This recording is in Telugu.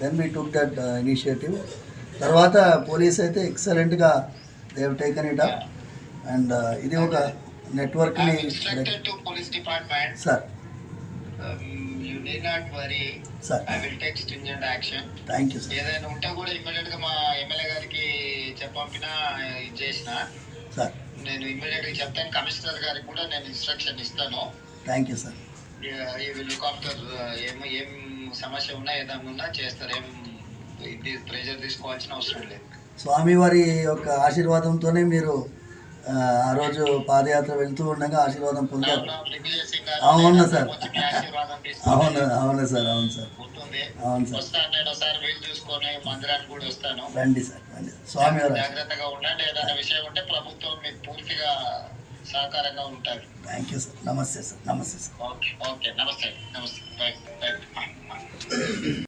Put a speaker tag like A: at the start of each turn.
A: then we took that initiative తర్వాత పోలీస్ అయితే ఎక్సలెంట్గా they've taken it up and ఇది ఒక నెట్వర్క్ని
B: department
A: sir
B: you not worry I will take stringent action
A: thank you
B: ఏదైనా ఉంటే కూడా ఇమ్మీడియట్గా మా ఎమ్మెల్యే గారికి చెప్పంపిన ఇది చేసిన
A: సార్
B: నేను ఇమ్మీడియట్గా చెప్తాను. కమిషనర్ గారికి కూడా నేను ఇన్స్ట్రక్షన్ ఇస్తాను.
A: Thank you sir
B: we will look after ఏం ఏం సమస్య ఉన్నా ఏదైనా ఉన్నా చేస్తారు ఏం ఇది ప్రెజర్ తీసుకోవాల్సిన అవసరం లేదు.
A: స్వామివారి యొక్క ఆశీర్వాదంతోనే మీరు ఆ, రోజు పాదయాత్ర వెళ్తూ ఉండగా ఆశీర్వాదం పొందారు.
B: అవును,
A: సార్. అవును అవును సార్ అవును సార్. అవును సార్. రండి సార్ రండి. స్వామివారి
B: జాగ్రత్తగా ఉండండి ఏదైనా విషయం ఉంటే ప్రభుత్వం సహకారంగా ఉంటుంది
A: థ్యాంక్ యూ సార్ నమస్తే సార్ నమస్తే సార్
B: ఓకే ఓకే నమస్తే నమస్తే